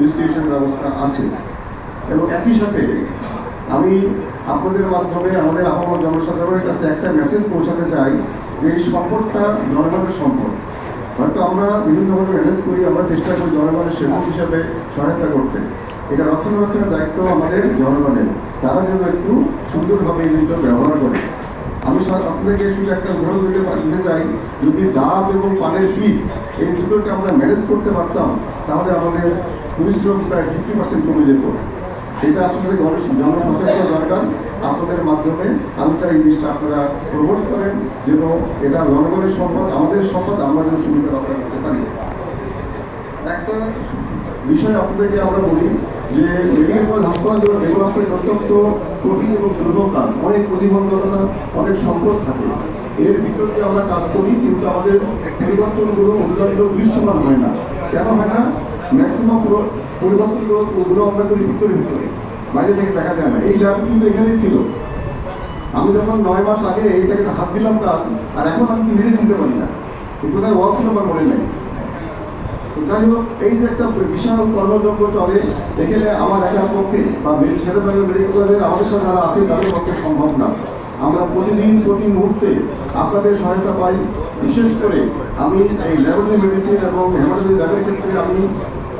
Registration ব্যবস্থা আছে। এবং একই সাথে আমি আপনাদের মাধ্যমে, আমাদের আপামর জনসাধারণের কাছে একটা মেসেজ পৌঁছাতে চাই যে এই সম্পদটা জনগণের সম্পদ হয়তো আমরা বিভিন্নভাবে ম্যানেজ করি, আমরা চেষ্টা করি জনগণের সেবক হিসাবে সহায়তা করতে। এটা রক্ষণাবেক্ষণের দায়িত্ব আমাদের জনগণের। তারা যেন একটু সুন্দরভাবে এই জিনিসটা ব্যবহার করে। আমি আপনাদেরকে শুধু একটা উদাহরণ দিতে দিতে চাই। যদি ডাব এবং পানের পিঠ এই দুটোকে আমরা ম্যানেজ করতে পারতাম, তাহলে আমাদের পরিশ্রম প্রায় ফিফটি পার্সেন্ট কমে যেত। এটা আসলে জনসচেতনতা দরকার। আপনাদের মাধ্যমে আমি চাই এই জিনিসটা আপনারা প্রমোট করেন যেন এটা জনগণের সম্পদ, আমাদের সম্পদ, আমরা যেন সুবিধা রক্ষা করতে পারি। একটা বিষয় আপনাদেরকে আমরা বলি যে মেডিকেল কলেজ, হাসপাতালগুলো ডেভেলপমেন্ট অত্যন্ত কঠিন এবং দুর্গম কাজ। অনেক প্রতিবন্ধকতা, অনেক সংকট থাকে। এর ভিতরে আমরা কাজ করি, কিন্তু আমাদের পরিবর্তনগুলো উন্নয়নগুলো দৃশ্যমান হয় না। কেন হয় না? ম্যাক্সিমাম পুরো পরিবর্তনগুলো ওগুলো আমরা করি ভিতরে ভিতরে। বাইরে থেকে দেখা যায় না। এই ল্যাব কিন্তু এখানেই ছিল। আমি যখন নয় মাস আগে এইটাকে হাত দিলাম কাজ আর এখন আমি কি নিজে চিনতে পারি না? এই কোথায় ওয়াল ছিল আমার মনে নেই। তো যাই হোক, এই যে একটা বিশাল কর্মযজ্ঞ চলে, এখানে আমার একার পক্ষে বা শেরেবাংলা মেডিকেল কলেজের আমাদের সাথে যারা আছে, তাদের পক্ষে সম্ভব না। আমরা প্রতিদিন, প্রতি মুহূর্তে আপনাদের সহায়তা পাই। বিশেষ করে আমি এই ল্যাবরেটরি মেডিসিন এবং হেমাটোলজি ল্যাবের ক্ষেত্রে আমি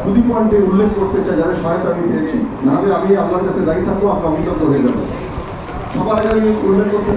দুটি পয়েন্টে উল্লেখ করতে চাই, যাদের সহায়তা আমি পেয়েছি। নাহলে আমি আপনার কাছে দায়ী থাকব আপনার অভিজ্ঞতা হয়ে যাব। সবার আগে আমি উল্লেখ করতে